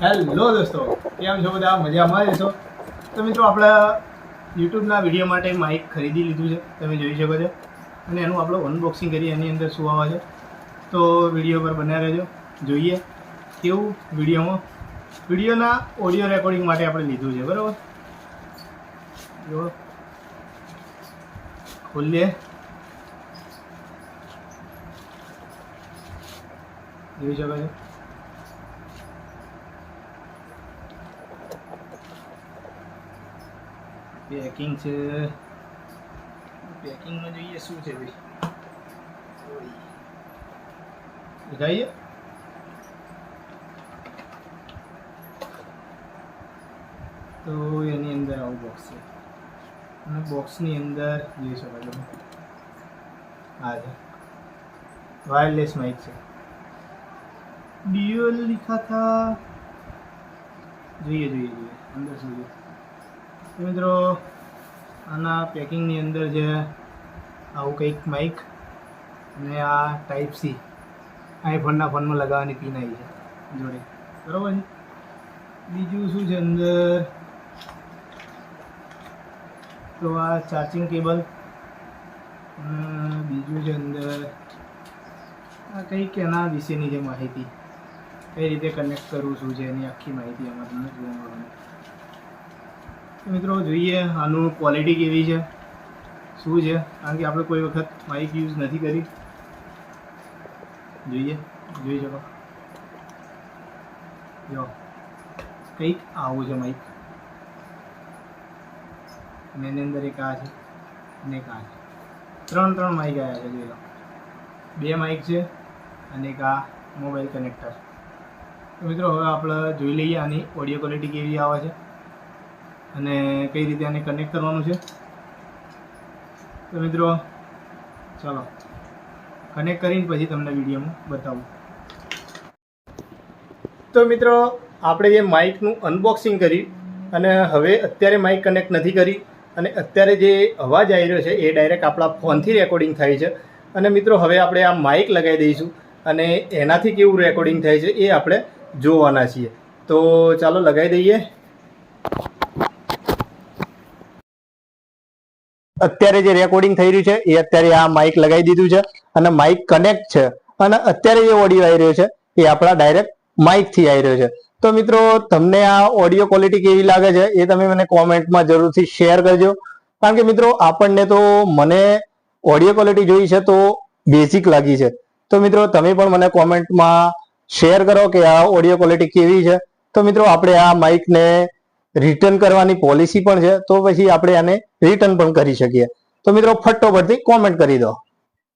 Hello દોસ્તો, કેમ છો બધા? મજામાં રહેશો તો મિત્રો, આપણા યુટ્યુબના વીડિયો માટે માઇક ખરીદી લીધું છે, તમે જોઈ શકો છો. અને એનું આપણે અનબોક્સિંગ કરીએ, એની અંદર શું આવે છે. તો વીડિયો પર બન્યા રહેજો, જોઈએ કેવું વિડીયોમાં. વિડીયોના ઓડિયો રેકોર્ડિંગ માટે આપણે લીધું છે, બરાબર? જો, ખોલીએ. જોઈ શકો છો. પેકિંગ છે. પેકિંગમાં જોઈએ શું છે ભાઈ? દેખાઈએ તો એની અંદર આવું બોક્સ છે. અને બોક્સની અંદર જોઈ શકો તમે હા છે. વાયરલેસ માઇક છે. ડ્યુઅલ લિખાતા જોઈએ જોઈએ જોઈએ. અંદર શું જોઈએ મિત્રો, આના પેકિંગની અંદર છે આવું કંઈક માઇક અને આ ટાઈપ સી આઈફોનના ફોનમાં લગાવવાની પિન આવી છે જોડે. બરાબર બીજું શું છે અંદર? તો આ ચાર્જિંગ કેબલ બીજું છે અંદર, આ કંઈક એના વિશેની જે માહિતી, કઈ રીતે કનેક્ટ કરવું, શું છે એની આખી માહિતી આમાં તમને જોવા મળવાની મિત્રો, જોઈએ આનું ક્વોલિટી કેવી છે, શું છે, કારણ કે આપણે કોઈ વખત માઇક યુઝ નથી કરી. જોઈએ જોઈ શકો જો, કંઈક આવું છે માઇક એની અંદર એક આ છે, અને એક આ છે. ત્રણ ત્રણ માઇક આવ્યા છે જોઈ લો બે માઇક છે, અને એક આ મોબાઈલ કનેક્ટર તો મિત્રો, હવે આપણે જોઈ લઈએ આની ઓડિયો ક્વોલિટી કેવી આવે છે. અને કઈ રીતે આને કનેક્ટ કરવાનું છે? તો મિત્રો, ચાલો. કનેક્ટ કરીને પછી તમને વિડીયોમાં બતાવું. તો મિત્રો, આપણે જે માઇકનું અનબોક્સિંગ કરી અને હવે અત્યારે માઇક કનેક્ટ નથી કરી અને અત્યારે જે અવાજ આવી રહ્યો છે, એ ડાયરેક્ટ આપણા ફોનથી રેકોર્ડિંગ થાય છે. અને મિત્રો, હવે આપણે આ માઇક લગાવી દઈશું અને એનાથી કેવું રેકોર્ડિંગ થાય છે, એ આપણે જોવાના છીએ. તો ચાલો લગાવી દઈએ. અત્યારે જે રેકોર્ડિંગ થઈ રહ્યું છે, એ અત્યારે આ માઇક લગાવી દીધું છે અને માઇક કનેક્ટ છે. અને અત્યારે જે ઓડિયો આવી રહ્યો છે, એ આપણા ડાયરેક્ટ માઇકથી આવી રહ્યો છે. તો મિત્રો, તમને આ ઓડિયો ક્વોલિટી કેવી લાગે છે, એ તમે મને કોમેન્ટમાં જરૂરથી શેર કરજો. કારણ કે મિત્રો, આપણને તો મને ઓડિયો ક્વોલિટી જોઈ છે તો બેઝિક લાગી છે. તો મિત્રો, તમે પણ મને કોમેન્ટમાં શેર કરો કે આ ઓડિયો ક્વોલિટી કેવી છે. તો મિત્રો, આપણે આ માઇકને રિટર્ન કરવાની પોલિસી પણ છે, તો પછી આપણે આને રિટર્ન પણ કરી શકીએ. તો મિત્રો, ફટોફટથી કોમેન્ટ કરી દો.